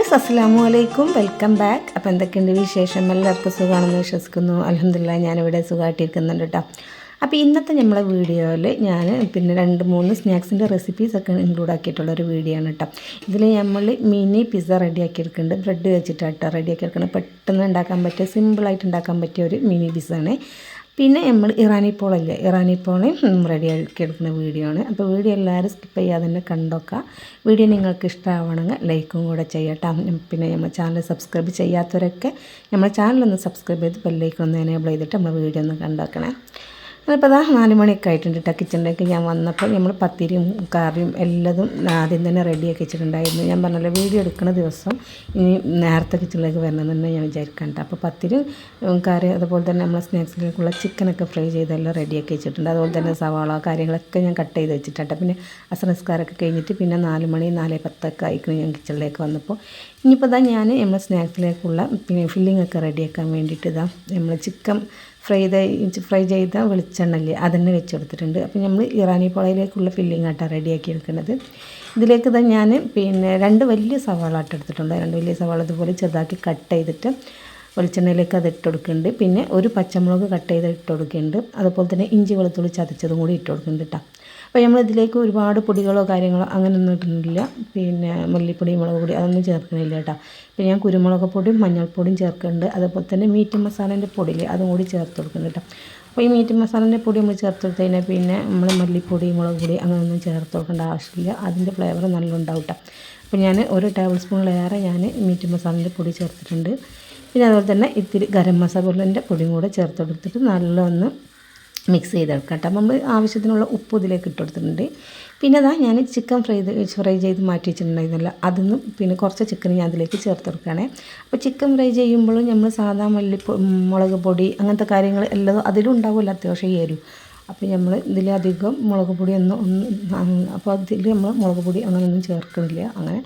അസ്സാമു അലൈക്കും. Welcome back. അപ്പോൾ എന്തൊക്കെയുണ്ട് വിശേഷം? എല്ലാവർക്കും സുഖമാണെന്ന് വിശ്വസിക്കുന്നു. അലഹമില്ല ഞാനിവിടെ സുഖമായിട്ടിരിക്കുന്നുണ്ട് കേട്ടോ അപ്പോൾ ഇന്നത്തെ നമ്മളെ വീഡിയോയിൽ ഞാൻ പിന്നെ രണ്ട് മൂന്ന് സ്നാക്സിന്റെ റെസിപ്പീസൊക്കെ ഇൻക്ലൂഡ് ആക്കിയിട്ടുള്ള ഒരു വീഡിയോ ആണ് കേട്ടോ ഇതിൽ നമ്മൾ മിനി പിസ്സ റെഡിയാക്കി എടുക്കുന്നുണ്ട് ബ്രെഡ് വെച്ചിട്ടാണ് കേട്ടോ റെഡിയാക്കി എടുക്കുന്നത് പെട്ടെന്ന് ഉണ്ടാക്കാൻ പറ്റിയ സിമ്പിളായിട്ട് ഉണ്ടാക്കാൻ പറ്റിയ ഒരു മിനി പിസ്സ ആണ്. പിന്നെ നമ്മൾ ഇറാനി പോളല്ലേ? ഇറാനി പോളെ റെഡിയാക്കി എടുക്കുന്ന വീഡിയോ ആണ്. അപ്പോൾ വീഡിയോ എല്ലാവരും സ്കിപ്പ് ചെയ്യാതെ തന്നെ കണ്ടോക്കാം. വീഡിയോ നിങ്ങൾക്ക് ഇഷ്ടമാവണമെങ്കിൽ ലൈക്കും കൂടെ ചെയ്യട്ടോ. പിന്നെ നമ്മൾ ചാനൽ സബ്സ്ക്രൈബ് ചെയ്യാത്തവരൊക്കെ നമ്മൾ ചാനലൊന്ന് സബ്സ്ക്രൈബ് ചെയ്ത് ബെല്ലൈക്കൊന്ന് എനേബിൾ ചെയ്തിട്ട് നമ്മൾ വീഡിയോ ഒന്ന് കണ്ടോക്കണേ. അപ്പോൾ അതാ നാല് മണിയൊക്കെ ആയിട്ടുണ്ട് കേട്ടോ കിച്ചണിലേക്ക് ഞാൻ വന്നപ്പോൾ നമ്മൾ പത്തിരിയും കറിയും എല്ലാതും ആദ്യം തന്നെ റെഡിയാക്കി വെച്ചിട്ടുണ്ടായിരുന്നു. ഞാൻ പറഞ്ഞല്ലോ വീഡിയോ എടുക്കുന്ന ദിവസം ഇനി നേരത്തെ കിച്ചണിലേക്ക് വരണമെന്ന് ഞാൻ വിചാരിക്കണ്ട അപ്പോൾ പത്തിരിയും കറി അതുപോലെ തന്നെ നമ്മളെ സ്നാക്സിലേക്കുള്ള ചിക്കനൊക്കെ ഫ്രൈ ചെയ്തെല്ലാം റെഡിയാക്കി വെച്ചിട്ടുണ്ട്. അതുപോലെ തന്നെ സവാള കാര്യങ്ങളൊക്കെ ഞാൻ കട്ട് ചെയ്ത് വെച്ചിട്ടുണ്ട് പിന്നെ അസംസ്കാരമൊക്കെ കഴിഞ്ഞിട്ട് പിന്നെ നാല് മണി നാല് പത്തൊക്കെ ആയിക്കണം ഞാൻ കിച്ചണിലേക്ക് വന്നപ്പോൾ ഇനിയിപ്പോൾ ഇതാ ഞാൻ നമ്മൾ സ്നാക്സിലേക്കുള്ള പിന്നെ ഫില്ലിംഗ് ഒക്കെ റെഡിയാക്കാൻ വേണ്ടിയിട്ട് ഇതാ നമ്മൾ ചിക്കൻ ഫ്രൈ ഫ്രൈ ചെയ്ത വെളിച്ചെണ്ണല്ലേ അതന്നെ വെച്ച് കൊടുത്തിട്ടുണ്ട് അപ്പോൾ നമ്മൾ ഇറാനി പുളയിലേക്കുള്ള ഫില്ലിംഗ് ആട്ടാണ് റെഡിയാക്കി എടുക്കുന്നത് ഇതിലേക്ക് തന്നെ ഞാൻ പിന്നെ രണ്ട് വലിയ സവാള ആട്ടെടുത്തിട്ടുണ്ട് രണ്ട് വലിയ സവാള ഇതുപോലെ ചെറുതാക്കി കട്ട് ചെയ്തിട്ട് വെളിച്ചെണ്ണയിലേക്ക് അത് ഇട്ട് കൊടുക്കുന്നുണ്ട്. പിന്നെ ഒരു പച്ചമുളക് കട്ട് ചെയ്ത് ഇട്ട് കൊടുക്കുന്നുണ്ട്. അതുപോലെ തന്നെ ഇഞ്ചി വെളുത്തുള്ളി ചതച്ചതും കൂടി ഇട്ട് കൊടുക്കുന്നുണ്ട് കേട്ടോ അപ്പോൾ നമ്മൾ ഇതിലേക്ക് ഒരുപാട് പൊടികളോ കാര്യങ്ങളോ അങ്ങനെയൊന്നും ഇടുന്നില്ല. പിന്നെ മല്ലിപ്പൊടി മുളക് പൊടി അതൊന്നും ചേർക്കുന്നില്ല കേട്ടോ. പിന്നെ ഞാൻ കുരുമുളക് പൊടിയും മഞ്ഞൾപ്പൊടിയും ചേർക്കുന്നുണ്ട് അതുപോലെ തന്നെ മീറ്റ് മസാലേന്റെ പൊടി അതും കൂടി ചേർത്ത് കൊടുക്കുന്നുണ്ട് കേട്ടോ. അപ്പോൾ ഈ മീറ്റ് മസാലേന്റെ പൊടി നമ്മൾ ചേർത്ത് കൊടുത്തു കഴിഞ്ഞാൽ പിന്നെ നമ്മൾ മല്ലിപ്പൊടി മുളക് പൊടി അങ്ങനെയൊന്നും ചേർത്ത് കൊടുക്കേണ്ട ആവശ്യമില്ല. അതിന്റെ ഫ്ലേവർ നല്ല ഉണ്ടാവും കേട്ടോ. അപ്പോൾ ഞാൻ ഒരു ടേബിൾ സ്പൂണിലേറെ ഞാൻ മീറ്റ് മസാലേന്റെ പൊടി ചേർത്തിട്ടുണ്ട്. പിന്നെ അതുപോലെ തന്നെ ഇത്തിരി ഗരം മസാലന്റെ പൊടിയും കൂടെ ചേർത്ത് കൊടുത്തിട്ട് നല്ലൊന്ന് മിക്സ് ചെയ്തെടുക്കാം കേട്ടോ. നമ്മൾ ആവശ്യത്തിനുള്ള ഉപ്പ് ഇതിലേക്ക് ഇട്ട് കൊടുത്തിട്ടുണ്ട്. പിന്നെ അതാ ഞാൻ ചിക്കൻ ഫ്രൈ ഫ്രൈ ചെയ്ത് മാറ്റി വെച്ചിട്ടുണ്ടായിരുന്നല്ലോ. അതൊന്നും പിന്നെ കുറച്ച് ചിക്കൻ ഞാൻ അതിലേക്ക് ചേർത്ത് കൊടുക്കുകയാണേ. അപ്പോൾ ചിക്കൻ ഫ്രൈ ചെയ്യുമ്പോഴും നമ്മൾ സാധാ മല്ലി മുളക് പൊടി അങ്ങനത്തെ കാര്യങ്ങൾ എല്ലാം അതിലും ഉണ്ടാവുമല്ലോ അത്യാവശ്യം എരിവ് അപ്പോൾ നമ്മൾ ഇതിലധികം മുളക് പൊടി ഒന്നും ഒന്നും അപ്പോൾ അതിൽ നമ്മൾ മുളക് പൊടി അങ്ങനെയൊന്നും ചേർക്കുന്നില്ല. അങ്ങനെ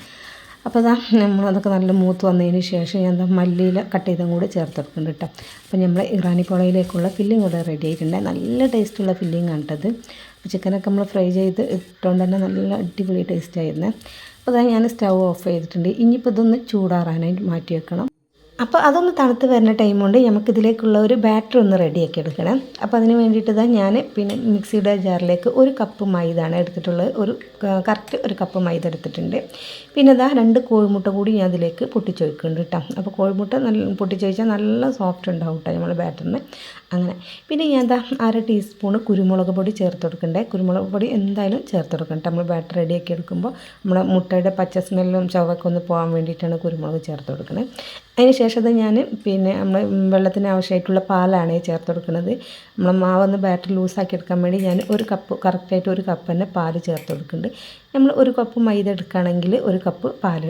അപ്പോൾ അതാ നമ്മൾ അതൊക്കെ നല്ല മൂത്ത് വന്നതിന് ശേഷം ഞാൻ മല്ലിയില കട്ട് ചെയ്തും കൂടെ ചേർത്തെടുക്കുന്നുണ്ട് കേട്ടോ. അപ്പോൾ നമ്മൾ ഇറാനി പുളയിലേക്കുള്ള ഫില്ലിംഗ് കൂടെ റെഡി ആയിട്ടുണ്ട്. നല്ല ടേസ്റ്റുള്ള ഫില്ലിംഗ് ആണ് കേട്ടത്. അപ്പോൾ ചിക്കനൊക്കെ നമ്മൾ ഫ്രൈ ചെയ്ത് ഇട്ടുകൊണ്ട് തന്നെ നല്ല അടിപൊളി ടേസ്റ്റ് ആയിരുന്നു. അപ്പോൾ അതാ ഞാൻ സ്റ്റൗ ഓഫ് ചെയ്തിട്ടുണ്ട്. ഇനിയിപ്പോൾ ഇതൊന്ന് ചൂടാറാനായിട്ട് മാറ്റി വെക്കണം. അപ്പോൾ അതൊന്ന് തണുത്ത് വരുന്ന ടൈം കൊണ്ട് നമുക്ക് ഇതിലേക്കുള്ള ഒരു ബാറ്റർ ഒന്ന് റെഡിയാക്കി എടുക്കണം. അപ്പോൾ അതിന് വേണ്ടിയിട്ട് തന്നെ ഞാൻ പിന്നെ മിക്സിയുടെ ജാറിലേക്ക് ഒരു കപ്പ് മൈദാണ് എടുത്തിട്ടുള്ളത്. ഒരു കറക്റ്റ് ഒരു കപ്പ് മൈദ എടുത്തിട്ടുണ്ട്. പിന്നെ ഇതാ രണ്ട് കോഴിമുട്ട കൂടി ഞാൻ അതിലേക്ക് പൊട്ടിച്ചൊഴിക്കുന്നുണ്ട് കേട്ടോ അപ്പോൾ കോഴിമുട്ട നല്ല പൊട്ടിച്ചൊഴിച്ചാൽ നല്ല സോഫ്റ്റ് ഉണ്ടാവും കേട്ടോ നമ്മൾ ബാറ്ററിന് അങ്ങനെ. പിന്നെ ഞാൻ എന്താ അര ടീസ്പൂണ് കുരുമുളക് പൊടി ചേർത്ത് കൊടുക്കണ്ടേ കുരുമുളക് പൊടി എന്തായാലും ചേർത്ത് കൊടുക്കണം നമ്മൾ ബാറ്റർ റെഡിയാക്കി എടുക്കുമ്പോൾ നമ്മുടെ മുട്ടയുടെ പച്ച സ്മെല്ലും ചവൊക്കെ ഒന്ന് പോകാൻ വേണ്ടിയിട്ടാണ് കുരുമുളക് ചേർത്ത് കൊടുക്കുന്നത് അതിന് ശേഷം ഞാൻ പിന്നെ നമ്മൾ വെള്ളത്തിന് ആവശ്യമായിട്ടുള്ള പാലാണ് ചേർത്ത് കൊടുക്കുന്നത് നമ്മൾ മാവൊന്ന് ബാറ്റർ ലൂസാക്കി എടുക്കാൻ വേണ്ടി ഞാൻ ഒരു കപ്പ് കറക്റ്റായിട്ട് ഒരു കപ്പ് തന്നെ പാൽ ചേർത്ത് കൊടുക്കുന്നുണ്ട് നമ്മൾ ഒരു കപ്പ് മൈദ എടുക്കുകയാണെങ്കിൽ ഒരു കപ്പ് പാൽ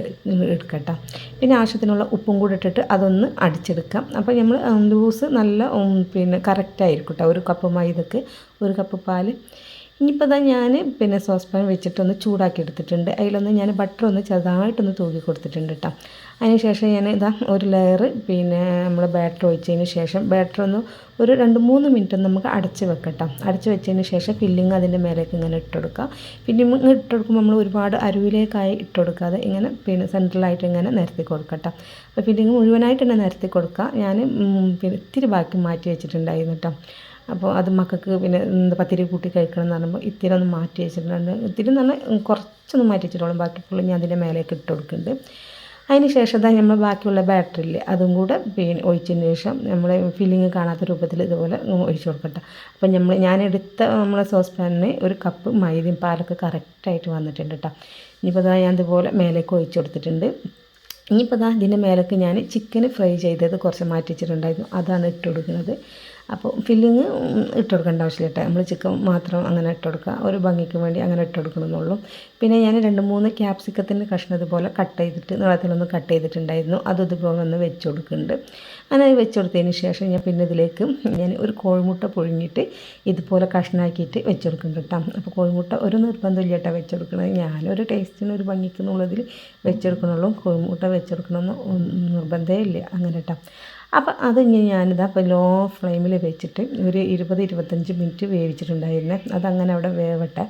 എടുക്കട്ടോ. പിന്നെ ആവശ്യത്തിനുള്ള ഉപ്പും കൂടി ഇട്ടിട്ട് അതൊന്ന് അടിച്ചെടുക്കാം. അപ്പോൾ നമ്മൾ ലൂസ് നല്ല പിന്നെ കറക്റ്റായിരിക്കും കേട്ടോ. ഒരു കപ്പ് മൈദക്ക് ഒരു കപ്പ് പാൽ ഇനിയിപ്പോൾ ഇതാ ഞാൻ പിന്നെ സോസ് പാൻ വെച്ചിട്ടൊന്ന് ചൂടാക്കി എടുത്തിട്ടുണ്ട് അതിലൊന്ന് ഞാൻ ബട്ടർ ഒന്ന് ചെറുതായിട്ടൊന്ന് തൂക്കി കൊടുത്തിട്ടുണ്ട് കേട്ടോ അതിന് ശേഷം ഞാൻ ഇതാ ഒരു ലെയർ പിന്നെ നമ്മൾ ബാറ്റർ ഒഴിച്ചതിന് ശേഷം ബാറ്റർ ഒന്ന് ഒരു രണ്ട് മൂന്ന് മിനിറ്റ് നമുക്ക് അടച്ച് വെക്കട്ടോ അടച്ച് വെച്ചതിന് ശേഷം ഫില്ലിങ് അതിന്റെ മേലേക്ക് ഇങ്ങനെ പിന്നെ ഫില്ലിങ് ഇട്ടുകൊടുക്കുമ്പോൾ നമ്മൾ ഒരുപാട് അരുവിലേക്കായി ഇട്ടെടുക്കാതെ ഇങ്ങനെ പിന്നെ സെൻട്രലായിട്ട് ഇങ്ങനെ നിരത്തി കൊടുക്കട്ടോ അപ്പോൾ ഫില്ലിങ് മുഴുവനായിട്ട് തന്നെ നിരത്തി കൊടുക്കുക ഞാൻ പിന്നെ ഇത്തിരി ബാക്കി മാറ്റി വെച്ചിട്ടുണ്ടായിരുന്നു കേട്ടോ അപ്പോൾ അത് മക്കൾക്ക് പിന്നെ പത്തിരി കൂട്ടി കഴിക്കണം എന്ന് പറയുമ്പോൾ ഇത്തിരി ഒന്ന് മാറ്റി വെച്ചിട്ടുണ്ട്. ഇത്തിരി പറഞ്ഞാൽ കുറച്ചൊന്ന് മാറ്റി വെച്ചിട്ടുള്ളൂ. ബാക്കി ഫുള്ള് ഞാൻ അതിന്റെ മേലേക്ക് ഇട്ട് കൊടുക്കുന്നുണ്ട്. അതിന് ശേഷം തന്നെ നമ്മൾ ബാക്കിയുള്ള ബാറ്ററിയിൽ അതും കൂടെ പിന്നെ ഒഴിച്ചതിന് ശേഷം നമ്മൾ ഫില്ലിങ് കാണാത്ത രൂപത്തിൽ ഇതുപോലെ ഒഴിച്ചു കൊടുക്കട്ടെ. അപ്പം നമ്മൾ ഞാൻ എടുത്ത നമ്മളെ സോസ് പാനിന് ഒരു കപ്പ് മൈദയും പാലൊക്കെ കറക്റ്റായിട്ട് വന്നിട്ടുണ്ട് കേട്ടോ ഇനിയിപ്പോൾ അതാ ഞാൻ ഇതുപോലെ മേലേക്ക് ഒഴിച്ചു കൊടുത്തിട്ടുണ്ട്. ഇനിയിപ്പോൾ അതാ ഇതിന്റെ മേലേക്ക് ഞാൻ ചിക്കൻ ഫ്രൈ ചെയ്തത് കുറച്ച് മാറ്റി വെച്ചിട്ടുണ്ടായിരുന്നു. അതാണ് ഇട്ട് കൊടുക്കുന്നത്. അപ്പോൾ ഫില്ലിങ് ഇട്ട് കൊടുക്കേണ്ട ആവശ്യമില്ല കേട്ടോ നമ്മൾ ചിക്കൻ മാത്രം അങ്ങനെ ഇട്ട് കൊടുക്കുക. ഒരു ഭംഗിക്ക് വേണ്ടി അങ്ങനെ ഇട്ട് കൊടുക്കണമെന്നുള്ളൂ. പിന്നെ ഞാൻ രണ്ട് മൂന്ന് ക്യാപ്സിക്കത്തിന്റെ കഷ്ണം ഇതുപോലെ കട്ട് ചെയ്തിട്ട് നീളത്തിലൊന്ന് കട്ട് ചെയ്തിട്ടുണ്ടായിരുന്നു. അത് ഇതുപോലെ ഒന്ന് വെച്ച് കൊടുക്കുന്നുണ്ട്. അങ്ങനെ അത് വെച്ച് കൊടുത്തതിന് ശേഷം ഞാൻ പിന്നെ ഇതിലേക്ക് ഞാൻ ഒരു കോഴിമുട്ട പുഴുങ്ങിയിട്ട് ഇതുപോലെ കഷ്ണാക്കിയിട്ട് വെച്ച് കൊടുക്കുന്നുണ്ട് കേട്ടോ അപ്പോൾ കോഴിമുട്ട ഒരു നിർബന്ധമില്ല കേട്ടോ വെച്ച് കൊടുക്കുന്നത് ഞാനൊരു ടേസ്റ്റിന് ഒരു ഭംഗിക്കുന്നുള്ളതിൽ വെച്ചെടുക്കണുള്ളൂ കോഴിമുട്ട വെച്ചെടുക്കണമെന്ന് നിർബന്ധമേ ഇല്ല. അങ്ങനെ കേട്ടോ അപ്പോൾ അത് ഞാനിതാ അപ്പോൾ ലോ ഫ്ലെയിമിൽ വെച്ചിട്ട് ഒരു ഇരുപത് ഇരുപത്തഞ്ച് മിനിറ്റ് വേവിച്ചിട്ടുണ്ടായിരുന്നേ. അതങ്ങനെ അവിടെ വേവട്ടെ.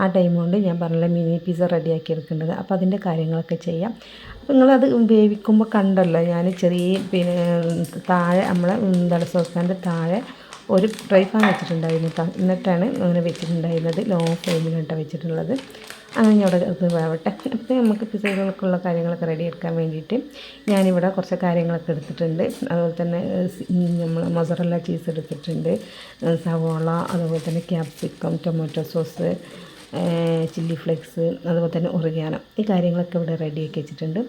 ആ ടൈം കൊണ്ട് ഞാൻ പറഞ്ഞില്ല മിനി പിസ്സ റെഡിയാക്കി എടുക്കേണ്ടത്. അപ്പോൾ അതിന്റെ കാര്യങ്ങളൊക്കെ ചെയ്യാം. അപ്പോൾ നിങ്ങളത് വേവിക്കുമ്പോൾ കണ്ടല്ലോ ഞാൻ ചെറിയ പിന്നെ താഴെ നമ്മളെ എന്താണ് താഴെ ഒരു ഫ്രൈ പാൻ വെച്ചിട്ടുണ്ടായിരുന്നു എന്നിട്ടാണ് അങ്ങനെ വെച്ചിട്ടുണ്ടായിരുന്നത്. ലോ ഫ്ലെയിമിലിട്ട് വെച്ചിട്ടുള്ളത്. അവിടെ ഇത് വേവട്ടെ. അപ്പോൾ നമുക്ക് പിസകൾക്കുള്ള കാര്യങ്ങളൊക്കെ റെഡി എടുക്കാൻ വേണ്ടിയിട്ട് ഞാനിവിടെ കുറച്ച് കാര്യങ്ങളൊക്കെ എടുത്തിട്ടുണ്ട്. അതുപോലെ തന്നെ നമ്മൾ മൊസറല്ല ചീസ് എടുത്തിട്ടുണ്ട്. സവോള അതുപോലെ തന്നെ capsicum tomato sauce chilli flakes അതുപോലെ തന്നെ ഒറിഗാനോ ഈ കാര്യങ്ങളൊക്കെ ഇവിടെ റെഡിയാക്കി വെച്ചിട്ടുണ്ട്.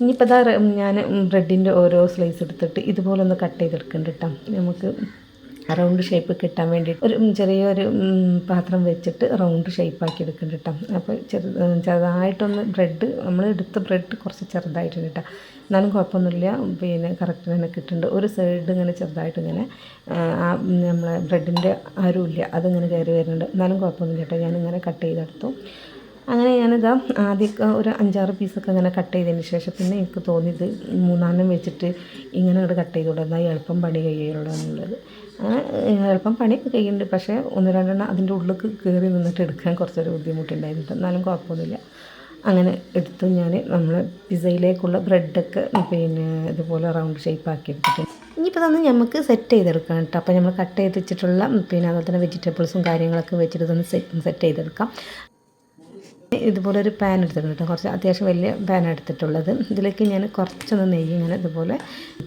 ഇനിയിപ്പോൾ ഇതാ ഞാൻ ബ്രെഡിന്റെ ഓരോ സ്ലൈസ് എടുത്തിട്ട് ഇതുപോലെ ഒന്ന് കട്ട് ചെയ്തെടുക്കുന്നുണ്ട് കേട്ടോ നമുക്ക് റൗണ്ട് ഷേപ്പ് കിട്ടാൻ വേണ്ടിയിട്ട് ഒരു ചെറിയൊരു പാത്രം വെച്ചിട്ട് റൗണ്ട് ഷേപ്പാക്കി എടുക്കണം കേട്ടോ അപ്പോൾ ചെറു ചെറുതായിട്ടൊന്ന് ബ്രെഡ് നമ്മൾ എടുത്ത ബ്രെഡ് കുറച്ച് ചെറുതായിട്ടുണ്ട് കേട്ടോ എന്നാലും കുഴപ്പമൊന്നുമില്ല. പിന്നെ കറക്റ്റ് തന്നെ കിട്ടുന്നുണ്ട്. ഒരു സൈഡ് ഇങ്ങനെ ചെറുതായിട്ട് ഇങ്ങനെ ആ നമ്മളെ ബ്രെഡിന്റെ അരുമില്ല അതിങ്ങനെ കയറി വരുന്നുണ്ട്. എന്നാലും കുഴപ്പമൊന്നുമില്ല കേട്ടോ ഞാനിങ്ങനെ കട്ട് ചെയ്തെടുത്തു. അങ്ങനെ ഞാനിതാ ആദ്യമൊക്കെ ഒരു അഞ്ചാറ് പീസൊക്കെ അങ്ങനെ കട്ട് ചെയ്തതിന് ശേഷം പിന്നെ എനിക്ക് തോന്നിയത് മൂന്നാലും വെച്ചിട്ട് ഇങ്ങനെ ഇവിടെ കട്ട് ചെയ്ത് എന്നാൽ എളുപ്പം പണി കഴിയുള്ളൂ എന്നുള്ളത്. എളുപ്പം പണിയൊക്കെ കഴിയുന്നുണ്ട്. പക്ഷേ ഒന്ന് രണ്ടെണ്ണം അതിന്റെ ഉള്ളിൽ കയറി നിന്നിട്ട് എടുക്കാൻ കുറച്ചൊരു ബുദ്ധിമുട്ടുണ്ടായിരുന്നു. എന്നാലും കുഴപ്പമൊന്നുമില്ല. അങ്ങനെ എടുത്തു ഞാൻ നമ്മൾ പിസയിലേക്കുള്ള ബ്രെഡൊക്കെ പിന്നെ ഇതുപോലെ റൗണ്ട് ഷേപ്പ് ആക്കി എടുത്തിട്ട് ഇനിയിപ്പോൾ തന്നെ നമുക്ക് സെറ്റ് ചെയ്തെടുക്കാം കേട്ടോ. അപ്പോൾ നമ്മൾ കട്ട് ചെയ്ത് വെച്ചിട്ടുള്ള പിന്നെ അതുപോലെ തന്നെ വെജിറ്റബിൾസും കാര്യങ്ങളൊക്കെ വെച്ചിട്ട് ഇതൊന്ന് സെറ്റ് ചെയ്തെടുക്കാം. ഇതുപോലെ ഒരു പാൻ എടുത്തിട്ടുണ്ട് കുറച്ച് അത്യാവശ്യം വലിയ പാൻ എടുത്തിട്ടുള്ളത് ഇതിലേക്ക് ഞാൻ കുറച്ചൊന്ന് നെയ്യ് ഇങ്ങനെ ഇതുപോലെ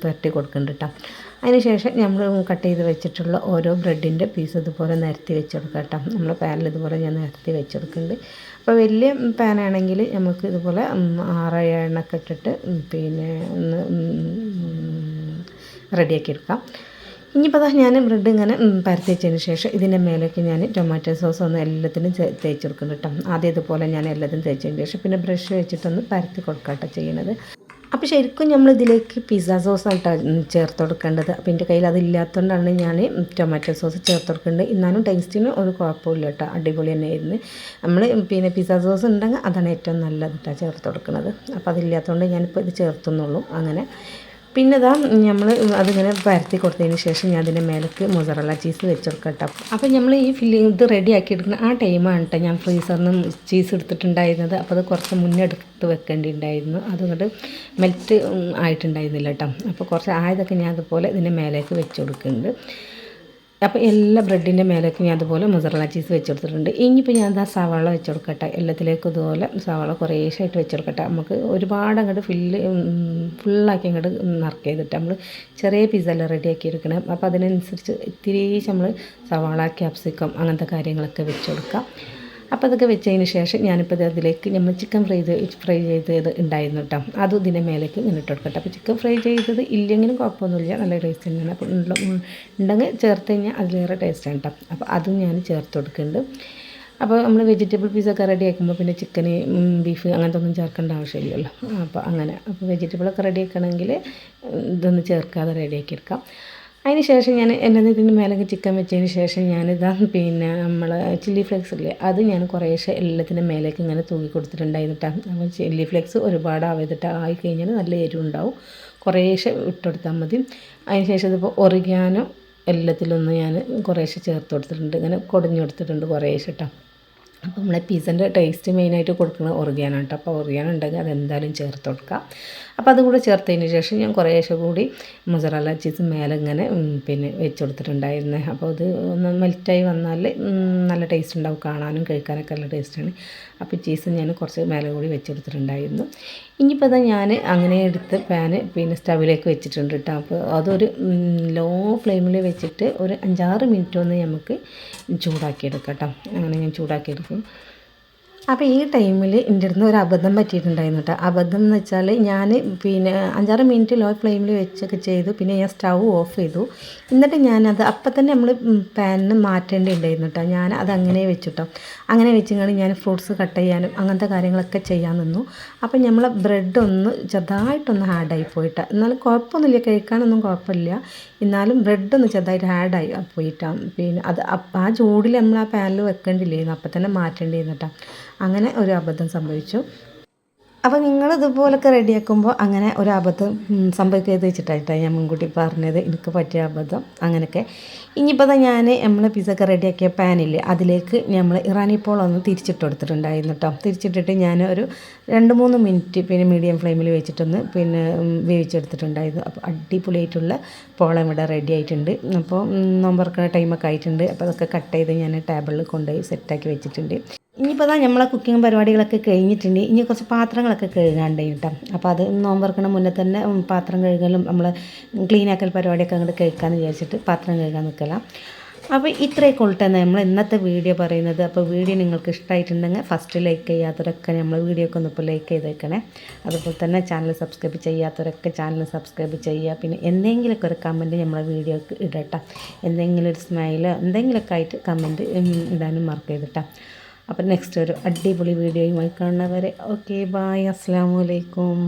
പുരട്ടി കൊടുക്കുന്നുണ്ട് കേട്ടോ അതിനുശേഷം നമ്മൾ കട്ട് ചെയ്ത് വെച്ചിട്ടുള്ള ഓരോ ബ്രെഡിന്റെ പീസ് ഇതുപോലെ നിരത്തി വെച്ച് കൊടുക്കാം കേട്ടോ നമ്മൾ പാനിൽ ഇതുപോലെ ഞാൻ നിരത്തി വെച്ച് കൊടുക്കുന്നുണ്ട് അപ്പോൾ വലിയ പാനാണെങ്കിൽ നമുക്ക് ഇതുപോലെ ആറ് എണ്ണൊക്കെ ഇട്ടിട്ട് പിന്നെ ഒന്ന് റെഡിയാക്കി എടുക്കാം ഇനിയിപ്പോൾ അതാ ഞാൻ ബ്രെഡ് ഇങ്ങനെ പരത്തിച്ചതിന് ശേഷം ഇതിന്റെ മേലേക്ക് ഞാൻ ടൊമാറ്റോ സോസ് ഒന്ന് എല്ലാത്തിനും തേച്ച് കൊടുക്കുന്നു കേട്ടോ. ആദ്യം ഇതുപോലെ ഞാൻ എല്ലാത്തിനും തേച്ചതിന് ശേഷം പിന്നെ ബ്രഷ് വെച്ചിട്ടൊന്ന് പരത്തി കൊടുക്കട്ടെ ചെയ്യുന്നത് അപ്പോൾ ശരിക്കും നമ്മൾ ഇതിലേക്ക് പിസ്സ സോസ് ആയിട്ടാണ് ചേർത്ത് കൊടുക്കേണ്ടത്. അപ്പോൾ എന്റെ കയ്യിൽ അതില്ലാത്തതുകൊണ്ടാണ് ഞാൻ ടൊമാറ്റോ സോസ് ചേർത്ത് കൊടുക്കേണ്ടത് എന്നാലും ടേസ്റ്റിന് ഒരു കുഴപ്പമില്ല കേട്ടോ. അടിപൊളി തന്നെയായിരുന്നു. നമ്മൾ പിന്നെ പിസ്സ സോസ് ഉണ്ടെങ്കിൽ അതാണ് ഏറ്റവും നല്ലത് കേട്ടോ ചേർത്ത് കൊടുക്കുന്നത് അപ്പോൾ അതില്ലാത്തതുകൊണ്ട് ഞാനിപ്പോൾ ഇത് ചേർത്തുന്നുള്ളൂ. അങ്ങനെ പിന്നെ ഇതാ നമ്മൾ അതിങ്ങനെ പരത്തി കൊടുത്തതിന് ശേഷം ഞാൻ അതിന്റെ മേലേക്ക് മൊസറല്ല ചീസ് വെച്ചെടുക്കട്ടോ. അപ്പോൾ നമ്മൾ ഈ ഫില്ലിങ് ഇത് റെഡി ആക്കിയെടുക്കുന്ന ആ ടൈമാണ് കേട്ടോ ഞാൻ ഫ്രീസറിൽ നിന്ന് ചീസ് എടുത്തിട്ടുണ്ടായിരുന്നത്. അപ്പോൾ അത് കുറച്ച് മുന്നേ എടുത്ത് വെക്കേണ്ടിണ്ടായിരുന്നു. അതുകൊണ്ട് മെൽറ്റ് ആയിട്ടുണ്ടായിരുന്നില്ല കേട്ടോ അപ്പോൾ കുറച്ച് ആയതൊക്കെ ഞാൻ അതുപോലെ ഇതിന്റെ മേലേക്ക് വെച്ച് കൊടുക്കുന്നുണ്ട്. അപ്പോൾ എല്ലാ ബ്രെഡിന്റെ മേലേക്കും ഞാൻ അതുപോലെ മുസറല ചീസ് വെച്ച് കൊടുത്തിട്ടുണ്ട് ഇനിയിപ്പോൾ ഞാൻ എന്താ സവാള വെച്ച് കൊടുക്കട്ടെ എല്ലാത്തിലേക്കും ഇതുപോലെ സവാള കുറേശ്ശായിട്ട് വെച്ച് കൊടുക്കട്ടെ നമുക്ക് ഒരുപാട് അങ്ങോട്ട് ഫില്ല് ഫുള്ളാക്കി അങ്ങോട്ട് നർക്ക് ചെയ്തിട്ട് നമ്മൾ ചെറിയ പിസ്സല്ല റെഡിയാക്കി എടുക്കണം. അപ്പോൾ അതിനനുസരിച്ച് ഇത്തിരി നമ്മൾ സവാള ക്യാപ്സിക്കം അങ്ങനത്തെ കാര്യങ്ങളൊക്കെ വെച്ച് കൊടുക്കാം അപ്പോൾ അതൊക്കെ വെച്ചതിന് ശേഷം ഞാനിപ്പോൾ അതിലേക്ക് നമ്മൾ ചിക്കൻ ഫ്രൈ ഫ്രൈ ചെയ്തത് ഉണ്ടായിരുന്നു കേട്ടോ അതും ഇതിന്റെ മേലേക്ക് ഇങ്ങനെ ഇട്ട് കൊടുക്കട്ടെ. അപ്പോൾ ചിക്കൻ ഫ്രൈ ചെയ്തത് ഇല്ലെങ്കിലും കുഴപ്പമൊന്നുമില്ല. നല്ല ടേസ്റ്റ് തന്നെയാണ് അപ്പോൾ ഉണ്ടെങ്കിൽ ചേർത്ത് കഴിഞ്ഞാൽ അതിലേറെ ടേസ്റ്റാണ് കേട്ടോ അപ്പോൾ അതും ഞാൻ ചേർത്ത് കൊടുക്കുന്നുണ്ട്. അപ്പോൾ നമ്മൾ വെജിറ്റബിൾ പീസൊക്കെ റെഡി ആക്കുമ്പോൾ പിന്നെ ചിക്കൻ ബീഫ് അങ്ങനത്തെ ഒന്നും ചേർക്കേണ്ട ആവശ്യമില്ലല്ലോ. അപ്പോൾ അങ്ങനെ. അപ്പോൾ വെജിറ്റബിളൊക്കെ റെഡി ആക്കണമെങ്കിൽ ഇതൊന്ന് ചേർക്കാതെ റെഡിയാക്കി എടുക്കാം. അതിന് ശേഷം ഞാൻ എന്റെ ഇതിന് മേലൊക്കെ ചിക്കൻ വെച്ചതിന് ശേഷം ഞാനിതാ പിന്നെ നമ്മൾ ചില്ലി ഫ്ലേക്സ് ഇല്ലേ അത് ഞാൻ കുറേശ്ശെ എല്ലാത്തിന്റെ മേലേക്ക് ഇങ്ങനെ തൂക്കി കൊടുത്തിട്ടുണ്ടായിരുന്നു നമ്മൾ ചില്ലി ഫ്ലേക്സ് ഒരുപാട് ആവതിട്ട് ആയി കഴിഞ്ഞാൽ നല്ല എരിവുണ്ടാവും. കുറേശ്ശെ ഇട്ടെടുത്താൽ മതി. അതിന് ശേഷം ഇതിപ്പോൾ ഒറിഗാനോ എല്ലാത്തിലൊന്നും ഞാൻ കുറേശ്ശെ ചേർത്ത് കൊടുത്തിട്ടുണ്ട്. ഇങ്ങനെ കൊടഞ്ഞു കൊടുത്തിട്ടുണ്ട് കുറേശ്ശെ കേട്ടോ അപ്പോൾ നമ്മളെ പിസ്സന്റെ ടേസ്റ്റ് മെയിനായിട്ട് കൊടുക്കുന്നത് ഒറിയാനാണ് കേട്ടോ. അപ്പോൾ ഒറിയാൻ ഉണ്ടെങ്കിൽ അതെന്തായാലും ചേർത്ത് കൊടുക്കാം. അപ്പോൾ അതും കൂടെ ചേർത്തതിന് ശേഷം ഞാൻ കുറേശ്ശെ കൂടി മൊസറല്ല ചീസ് മേലെ ഇങ്ങനെ പിന്നെ വെച്ച് കൊടുത്തിട്ടുണ്ടായിരുന്നേ. അപ്പോൾ അത് ഒന്ന് മെൽറ്റായി വന്നാൽ നല്ല ടേസ്റ്റ് ഉണ്ടാവും. കാണാനും കഴിക്കാനൊക്കെ നല്ല ടേസ്റ്റാണ് അപ്പോൾ ചീസ് ഞാൻ കുറച്ച് മേലെ കൂടി വെച്ച് കൊടുത്തിട്ടുണ്ടായിരുന്നു. ഇനിയിപ്പോൾ അതാ ഞാൻ അങ്ങനെ എടുത്ത് പാന് പിന്നെ സ്റ്റവിലേക്ക് വെച്ചിട്ടുണ്ട് കേട്ടോ. അപ്പോൾ അതൊരു ലോ ഫ്ലെയിമിൽ വെച്ചിട്ട് ഒരു അഞ്ചാറ് മിനിറ്റ് ഒന്ന് നമുക്ക് ചൂടാക്കിയെടുക്കാം കേട്ടോ. അങ്ങനെ ഞാൻ ചൂടാക്കിയെടുക്കും. Schimpfe. അപ്പോൾ ഈ ടൈമിൽ എന്റെ അടുത്ത് ഒരു അബദ്ധം പറ്റിയിട്ടുണ്ടായിരുന്നു കേട്ടോ അബദ്ധം എന്ന് വെച്ചാൽ ഞാൻ പിന്നെ അഞ്ചാറ് മിനിറ്റ് ലോ ഫ്ലെയിമിൽ വെച്ചൊക്കെ ചെയ്തു. പിന്നെ ഞാൻ സ്റ്റൗ ഓഫ് ചെയ്തു. എന്നിട്ട് ഞാനത് അപ്പം തന്നെ നമ്മൾ പാനിന് മാറ്റേണ്ടിണ്ടായിരുന്നു കേട്ടോ ഞാൻ അത് അങ്ങനെ വെച്ചിട്ടോ അങ്ങനെ വെച്ചിങ്ങനെ ഞാൻ ഫ്രൂട്ട്സ് കട്ട് ചെയ്യാനും അങ്ങനത്തെ കാര്യങ്ങളൊക്കെ ചെയ്യാൻ നിന്നു. അപ്പം നമ്മൾ ബ്രെഡ് ഒന്ന് ചെറുതായിട്ടൊന്ന് ആഡായി പോയിട്ട് എന്നാലും കുഴപ്പമൊന്നുമില്ല കഴിക്കാനൊന്നും കുഴപ്പമില്ല എന്നാലും ബ്രെഡ് ഒന്ന് ചെറുതായിട്ട് ആഡായി പോയിട്ടാണ് പിന്നെ അത് ആ ചൂടിൽ നമ്മൾ ആ പാനിൽ വെക്കേണ്ടില്ലായിരുന്നു. അപ്പം തന്നെ മാറ്റേണ്ടിയിരുന്നു കേട്ടോ അങ്ങനെ ഒരു അബദ്ധം സംഭവിച്ചു. അപ്പോൾ നിങ്ങൾ ഇതുപോലൊക്കെ റെഡിയാക്കുമ്പോൾ അങ്ങനെ ഒരു അബദ്ധം സംഭവിക്കരുത് വെച്ചിട്ടായിട്ടാണ് ഞാൻ മുൻകൂട്ടി പറഞ്ഞത്. എനിക്ക് പറ്റിയ അബദ്ധം അങ്ങനെയൊക്കെ. ഇനിയിപ്പോൾ ഞാൻ നമ്മൾ പിസ്സ ഒക്കെ റെഡിയാക്കിയ പാനില്ലേ അതിലേക്ക് നമ്മൾ ഇറാനി പോളൊന്ന് തിരിച്ചിട്ട് കൊടുത്തിട്ടുണ്ടായിരുന്നു കേട്ടോ തിരിച്ചിട്ടിട്ട് ഞാൻ ഒരു രണ്ട് മൂന്ന് മിനിറ്റ് പിന്നെ മീഡിയം ഫ്ലെയിമിൽ വെച്ചിട്ടൊന്ന് പിന്നെ വേവിച്ചെടുത്തിട്ടുണ്ടായിരുന്നു. അപ്പോൾ അടിപൊളിയായിട്ടുള്ള പോളം ഇവിടെ റെഡി ആയിട്ടുണ്ട്. അപ്പോൾ നോമ്പറക്കുന്ന ടൈമൊക്കെ ആയിട്ടുണ്ട്. അപ്പോൾ അതൊക്കെ കട്ട് ചെയ്ത് ഞാൻ ടേബിളിൽ കൊണ്ടുപോയി സെറ്റാക്കി വെച്ചിട്ടുണ്ട്. ഇനിയിപ്പോൾ അതാ നമ്മളെ കുക്കിംഗ് പരിപാടികളൊക്കെ കഴിഞ്ഞിട്ടുണ്ട്. ഇനി കുറച്ച് പാത്രങ്ങളൊക്കെ കഴുകാണ്ട് കേട്ടോ. അപ്പോൾ അത് നോമ്പറക്കണ മുന്നേ തന്നെ പാത്രം കഴുകലും നമ്മൾ ക്ലീൻ ആക്കൽ പരിപാടിയൊക്കെ അങ്ങോട്ട് കഴിക്കാമെന്ന് വിചാരിച്ചിട്ട് പാത്രം കഴുകാൻ നിൽക്കലാം അപ്പോൾ ഇത്രയൊക്കെ ഉൾട്ടെന്ന് നമ്മൾ ഇന്നത്തെ വീഡിയോ പറയുന്നത്. അപ്പോൾ വീഡിയോ നിങ്ങൾക്ക് ഇഷ്ടമായിട്ടുണ്ടെങ്കിൽ ഫസ്റ്റ് ലൈക്ക് ചെയ്യാത്തവരൊക്കെ നമ്മൾ വീഡിയോ ഒക്കെ ഒന്ന് ഇപ്പോൾ ലൈക്ക് ചെയ്തേക്കണേ. അതുപോലെ തന്നെ ചാനൽ സബ്സ്ക്രൈബ് ചെയ്യാത്തവരൊക്കെ ചാനൽ സബ്സ്ക്രൈബ് ചെയ്യുക. പിന്നെ എന്തെങ്കിലുമൊക്കെ ഒരു കമന്റ് നമ്മളെ വീഡിയോക്ക് ഇടട്ടെ. എന്തെങ്കിലും ഒരു സ്മൈലോ എന്തെങ്കിലുമൊക്കെ ആയിട്ട് കമന്റ് ഇടാനും മാർക്ക് ചെയ്തിട്ടാ അപ്പം നെക്സ്റ്റ് ഒരു അടിപൊളി വീഡിയോയുമായി കാണുന്നവരെ. ഓക്കെ ബായ് അസ്സാം വലൈക്കും